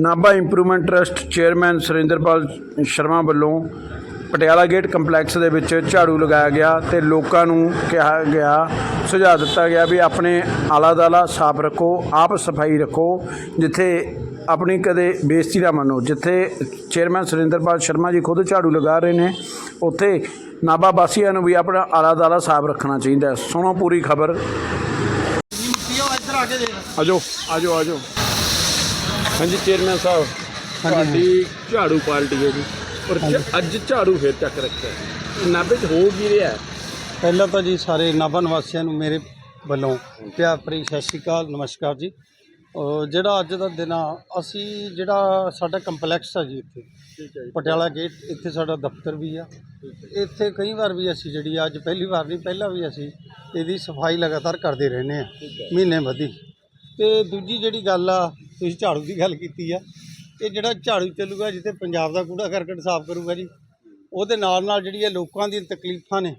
Nabha improvement trust chairman Surinderpal Sharma ਵੱਲੋਂ Patiala gate complex ਦੇ ਵਿੱਚ ਝਾੜੂ ਲਗਾਇਆ ਗਿਆ ਤੇ ਲੋਕਾਂ ਨੂੰ ਕਿਹਾ ਗਿਆ ਸੁਝਾਅ ਦਿੱਤਾ ਗਿਆ ਵੀ ਆਪਣੇ ਆਲਾ ਦਾਲਾ ਸਾਫ਼ ਰੱਖੋ ਆਪ ਸਫ਼ਾਈ ਰੱਖੋ ਜਿੱਥੇ ਆਪਣੀ ਕਦੇ ਬੇਇੱਜ਼ਤੀ ਨਾ ਮੰਨੋ। ਜਿੱਥੇ ਚੇਅਰਮੈਨ ਸੁਰਿੰਦਰਪਾਲ ਸ਼ਰਮਾ ਜੀ ਖੁਦ ਝਾੜੂ ਲਗਾ ਰਹੇ ਨੇ ਉੱਥੇ ਨਾਭਾ ਵਾਸੀਆਂ ਨੂੰ ਵੀ ਆਪਣਾ ਆਲਾ ਦਾਲਾ ਸਾਫ਼ ਰੱਖਣਾ ਚਾਹੀਦਾ। ਸੁਣੋ ਪੂਰੀ ਖਬਰ। ਆਜੋ ਆਜੋ ਆਜੋ ਹਾਂਜੀ ਚੇਅਰਮੈਨ ਸਾਹਿਬ ਤੁਹਾਡੀ ਝਾੜੂ ਪਾਰਟੀ ਹੈ ਜੀ। ਪਰ ਝ- ਅੱਜ ਝਾੜੂ ਫੇਰ ਚੱਕ ਰੱਖਿਆ ਨਾਭੇ 'ਚ ਹੋ ਕੀ ਰਿਹਾ ਪਹਿਲਾਂ ਤਾਂ ਜੀ ਸਾਰੇ ਨਾਭਾ ਨਿਵਾਸੀਆਂ ਨੂੰ ਮੇਰੇ ਵੱਲੋਂ ਪਿਆਰ ਭਰੀ ਸਤਿ ਸ਼੍ਰੀ ਅਕਾਲ ਨਮਸਕਾਰ ਜੀ। ਜਿਹੜਾ ਅੱਜ ਦਾ ਦਿਨ ਆ ਅਸੀਂ ਜਿਹੜਾ ਸਾਡਾ ਕੰਪਲੈਕਸ ਆ ਜੀ ਇੱਥੇ ਠੀਕ ਹੈ ਪਟਿਆਲਾ ਗੇਟ ਇੱਥੇ ਸਾਡਾ ਦਫ਼ਤਰ ਵੀ ਆ। ਇੱਥੇ ਕਈ ਵਾਰ ਵੀ ਅਸੀਂ ਜਿਹੜੀ ਅੱਜ ਪਹਿਲੀ ਵਾਰ ਨਹੀਂ ਪਹਿਲਾਂ ਵੀ ਅਸੀਂ ਇਹਦੀ ਸਫ਼ਾਈ ਲਗਾਤਾਰ ਕਰਦੇ ਰਹਿੰਦੇ ਆ ਮਹੀਨੇ ਬੱਧੀ ਤੇ ਦੂਜੀ ਜਿਹੜੀ ਗੱਲ ਆ ਤੁਸੀਂ ਝਾੜੂ ਦੀ ਗੱਲ ਕੀਤੀ ਆ, ਇਹ ਜਿਹੜਾ ਝਾੜੂ ਚੱਲੂਗਾ ਜਿੱਥੇ ਪੰਜਾਬ ਦਾ ਕੂੜਾ ਕਰਕਟ ਸਾਫ਼ ਕਰੂਗਾ ਜੀ, ਉਹਦੇ ਨਾਲ ਨਾਲ ਜਿਹੜੀ ਇਹ ਲੋਕਾਂ ਦੀਆਂ ਤਕਲੀਫਾਂ ਨੇ,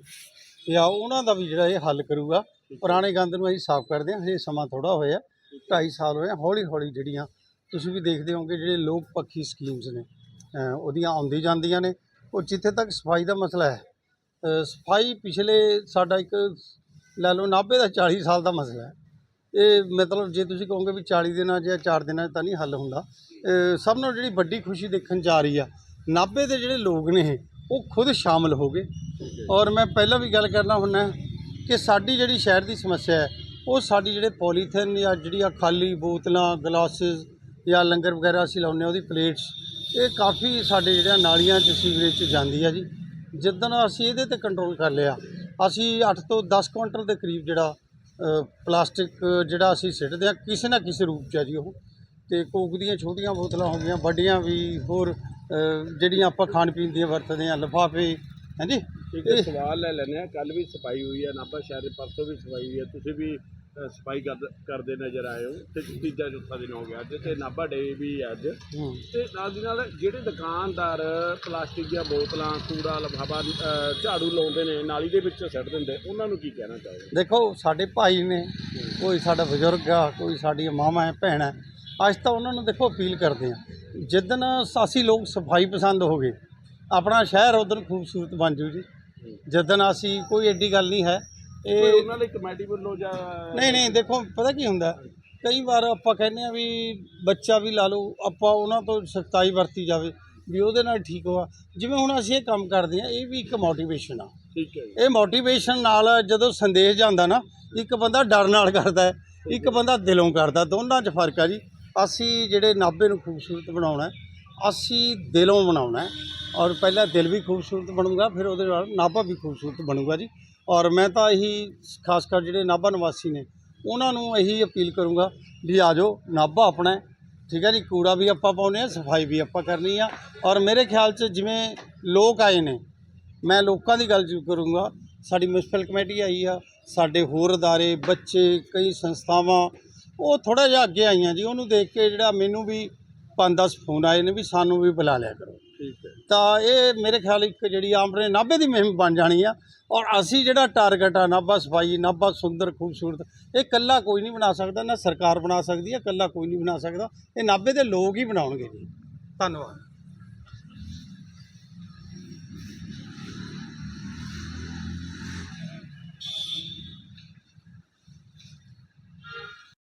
ਜਾਂ ਉਹਨਾਂ ਦਾ ਵੀ ਜਿਹੜਾ ਇਹ ਹੱਲ ਕਰੂਗਾ, ਪੁਰਾਣੇ ਗੰਦ ਨੂੰ ਅਸੀਂ ਸਾਫ਼ ਕਰਦੇ ਹਾਂ, ਹਜੇ ਸਮਾਂ ਥੋੜਾ ਹੋਇਆ 2.5 ਸਾਲ ਹੋਏ ਹੌਲੀ ਹੌਲੀ ਜਿਹੜੀਆਂ, ਤੁਸੀਂ ਵੀ ਦੇਖਦੇ ਹੋਵੋਗੇ ਜਿਹੜੇ ਲੋਕ ਪੱਖੀ ਸਕੀਮਸ ਨੇ ਉਹਦੀਆਂ ਆਉਂਦੀ ਜਾਂਦੀਆਂ ਨੇ, ਉਹ ਜਿੱਥੇ ਤੱਕ ਸਫ਼ਾਈ ਦਾ ਮਸਲਾ ਹੈ ਸਫ਼ਾਈ ਪਿਛਲੇ ਸਾਡਾ ਇੱਕ ਲੈ ਲਓ 90 ਦਾ 40 ਸਾਲ ਦਾ ਮਸਲਾ ਹੈ। ਇਹ ਮਤਲਬ ਜੇ ਤੁਸੀਂ ਕਹੋਗੇ ਵੀ 40 ਦਿਨਾਂ ਜਾਂ 4 ਦਿਨਾਂ ਤਾਂ ਨਹੀਂ ਹੱਲ ਹੁੰਦਾ ਸਭ ਨਾਲੋਂ ਜਿਹੜੀ ਵੱਡੀ ਖੁਸ਼ੀ ਦੇਖਣ ਆ ਰਹੀ ਆ 90 ਦੇ ਜਿਹੜੇ ਲੋਕ ਨੇ ਉਹ ਖੁਦ ਸ਼ਾਮਲ ਹੋ ਗਏ। ਔਰ ਮੈਂ ਪਹਿਲਾਂ ਵੀ ਗੱਲ ਕਰਨਾ ਹੁੰਦਾ ਕਿ ਸਾਡੀ ਜਿਹੜੀ ਸ਼ਹਿਰ ਦੀ ਸਮੱਸਿਆ ਹੈ ਉਹ ਸਾਡੀ ਜਿਹੜੇ ਪੋਲੀਥੀਨ ਜਾਂ ਜਿਹੜੀਆਂ ਖਾਲੀ ਬੋਤਲਾਂ ਗਲਾਸਿਸ ਜਾਂ ਲੰਗਰ ਵਗੈਰਾ ਅਸੀਂ ਲਾਉਂਦੇ ਹਾਂ ਉਹਦੀ ਪਲੇਟਸ ਇਹ ਕਾਫੀ ਸਾਡੇ ਜਿਹੜਾ ਨਾਲੀਆਂ 'ਚ ਸੀਵਰੇਜ 'ਚ ਜਾਂਦੀ ਆ ਜੀ। ਜਿੱਦਣ ਅਸੀਂ ਇਹਦੇ ਤੇ ਕੰਟਰੋਲ ਕਰ ਲਿਆ ਅਸੀਂ 8 ਤੋਂ 10 ਕੁਇੰਟਲ ਦੇ ਕਰੀਬ ਜਿਹੜਾ ਪਲਾਸਟਿਕ ਜਿਹੜਾ ਅਸੀਂ ਸਿੱਟਦੇ ਆ ਕਿਸੇ ਨਾ ਕਿਸੇ ਰੂਪ 'ਚ ਆ ਜੀ ਉਹ। ਤੇ ਕੋਕ ਦੀਆਂ ਛੋਟੀਆਂ ਬੋਤਲਾਂ ਹੋ ਗਈਆਂ ਵੱਡੀਆਂ ਵੀ ਹੋਰ ਜਿਹੜੀਆਂ ਆਪਾਂ ਖਾਣ ਪੀਣ ਦੀਆਂ ਵਰਤਦੇ ਆ ਲਿਫਾਫੇ ਹਾਂਜੀ ਹੈ ਸਵਾਲ ਲੈ ਲੈਂਦੇ ਆ ਕੱਲ ਵੀ ਸਫ਼ਾਈ ਹੋਈ ਹੈ ਨਾਭਾ ਸ਼ਹਿਰ ਦੇ ਪਰਸੋਂ ਵੀ ਸਫ਼ਾਈ ਹੋਈ ਹੈ ਤੁਸੀਂ ਵੀ ਸਫ਼ਾਈ ਕਰ- ਕਰਦੇ ਨਜ਼ਰ ਆਏ ਹੋ ਤੇ ਤੀਜਾ ਚੌਥਾ ਦਿਨ ਹੋ ਗਿਆ ਅੱਜ ਤੇ ਨਾਭਾ ਡੇ ਵੀ ਅੱਜ। ਤੇ ਨਾਲ ਦੀ ਨਾਲ ਜਿਹੜੇ ਦੁਕਾਨਦਾਰ ਪਲਾਸਟਿਕ ਦੀਆਂ ਬੋਤਲਾਂ ਕੂੜਾ ਲਿਫਾਫਾ ਝਾੜੂ ਲਾਉਂਦੇ ਨੇ ਨਾਲੀ ਦੇ ਵਿੱਚ ਸਿੱਟ ਦਿੰਦੇ ਉਹਨਾਂ ਨੂੰ ਕੀ ਕਹਿਣਾ ਚਾਹੋਗੇ? ਦੇਖੋ ਸਾਡੇ ਭਾਈ ਨੇ ਕੋਈ ਸਾਡਾ ਬਜ਼ੁਰਗ ਆ ਕੋਈ ਸਾਡੀ ਮਾਮਾ ਹੈ ਭੈਣ ਹੈ ਅੱਜ ਤਾਂ ਉਹਨਾਂ ਨੂੰ ਦੇਖੋ ਅਪੀਲ ਕਰਦੇ ਆ। ਜਿੱਦਣ ਅਸੀਂ ਲੋਕ ਸਫ਼ਾਈ ਪਸੰਦ ਹੋ ਗਏ ਆਪਣਾ ਸ਼ਹਿਰ ਉਦੋਂ ਖੂਬਸੂਰਤ ਬਣ ਜੂ ਜੀ। ਜਿੱਦਣ ਅਸੀਂ ਕੋਈ ਐਡੀ ਗੱਲ ਨਹੀਂ ਹੈ ਇਹ ਉਹਨਾਂ ਲਈ ਕਮੇਟੀ ਵੱਲੋਂ ਜਾਂ ਨਹੀਂ ਨਹੀਂ ਦੇਖੋ ਪਤਾ ਕੀ ਹੁੰਦਾ? ਕਈ ਵਾਰ ਆਪਾਂ ਕਹਿੰਦੇ ਆ ਵੀ ਬੱਚਾ ਵੀ ਲਾ ਲਓ ਆਪਾਂ ਉਹਨਾਂ ਤੋਂ ਸਖਤਾਈ ਵਰਤੀ ਜਾਵੇ ਵੀ ਉਹਦੇ ਨਾਲ ਠੀਕ ਹੋਆ। ਜਿਵੇਂ ਹੁਣ ਅਸੀਂ ਇਹ ਕੰਮ ਕਰਦੇ ਆ ਇਹ ਵੀ ਇੱਕ ਮੋਟੀਵੇਸ਼ਨ ਆ। ਠੀਕ ਹੈ ਇਹ ਮੋਟੀਵੇਸ਼ਨ ਨਾਲ ਜਦੋਂ ਸੰਦੇਸ਼ ਜਾਂਦਾ ਨਾ ਇੱਕ ਬੰਦਾ ਡਰ ਨਾਲ ਕਰਦਾ ਇੱਕ ਬੰਦਾ ਦਿਲੋਂ ਕਰਦਾ ਦੋਨਾਂ 'ਚ ਫ਼ਰਕ ਆ ਜੀ। ਅਸੀਂ ਜਿਹੜੇ ਨਾਭੇ ਨੂੰ ਖੂਬਸੂਰਤ ਬਣਾਉਣਾ ਅਸੀਂ ਦਿਲੋਂ ਬਣਾਉਣਾ ਔਰ ਪਹਿਲਾਂ ਦਿਲ ਵੀ ਖੂਬਸੂਰਤ ਬਣੂਗਾ ਫਿਰ ਉਹਦੇ ਨਾਲ ਨਾਭਾ ਵੀ ਖੂਬਸੂਰਤ ਬਣੂਗਾ ਜੀ। ਔਰ ਮੈਂ ਤਾਂ ਇਹੀ ਖਾਸ ਕਰ ਜਿਹੜੇ ਨਾਭਾ ਨਿਵਾਸੀ ਨੇ, ਉਹਨਾਂ ਨੂੰ ਇਹੀ ਅਪੀਲ ਕਰੂੰਗਾ ਵੀ ਆ ਜਾਓ, ਨਾਭਾ ਆਪਣਾ ਠੀਕ ਹੈ ਜੀ, ਕੂੜਾ ਵੀ ਆਪਾਂ ਪਾਉਨੇ ਆ ਸਫ਼ਾਈ ਵੀ ਆਪਾਂ ਕਰਨੀ ਆ। ਔਰ ਮੇਰੇ ਖਿਆਲ 'ਚ ਜਿਵੇਂ ਲੋਕ ਆਏ ਨੇ, ਮੈਂ ਲੋਕਾਂ ਦੀ ਗੱਲ ਕਰੂੰਗਾ, ਸਾਡੀ ਮਿਊਨਿਸਪਲ ਕਮੇਟੀ ਆਈ ਆ, ਸਾਡੇ ਹੋਰ ਅਦਾਰੇ, ਬੱਚੇ, ਕਈ ਸੰਸਥਾਵਾਂ, ਉਹ ਥੋੜਾ ਜਿਹਾ ਅੱਗੇ ਆਈਆਂ ਜੀ, ਉਹਨੂੰ ਦੇਖ ਕੇ ਜਿਹੜਾ ਮੈਨੂੰ ਵੀ 5-10 ਫੋਨ ਆਏ ਨੇ ਵੀ ਸਾਨੂੰ ਵੀ ਬੁਲਾ ਲਿਆ ਕਰੋ। ਤਾਂ ਇਹ ਮੇਰੇ ਖਿਆਲ ਇੱਕ ਜਿਹੜੀ ਆਮਰੇ ਨਾਭੇ ਦੀ ਮੁਹਿੰਮ ਬਣ ਜਾਣੀ ਆ ਔਰ ਅਸੀਂ ਜਿਹੜਾ ਟਾਰਗੇਟ ਆ, ਨਾਭਾ ਸਫ਼ਾਈ, ਨਾਭਾ ਸੁੰਦਰ, ਖੂਬਸੂਰਤ, ਇਹ ਕੱਲਾ ਕੋਈ ਨਹੀਂ ਬਣਾ ਸਕਦਾ, ਨਾ ਸਰਕਾਰ ਬਣਾ ਸਕਦੀ ਹੈ ਕੱਲਾ ਕੋਈ ਨਹੀਂ ਬਣਾ ਸਕਦਾ। ਇਹ ਨਾਭੇ ਦੇ ਲੋਕ ਹੀ ਬਣਾਉਣਗੇ ਜੀ। ਧੰਨਵਾਦ।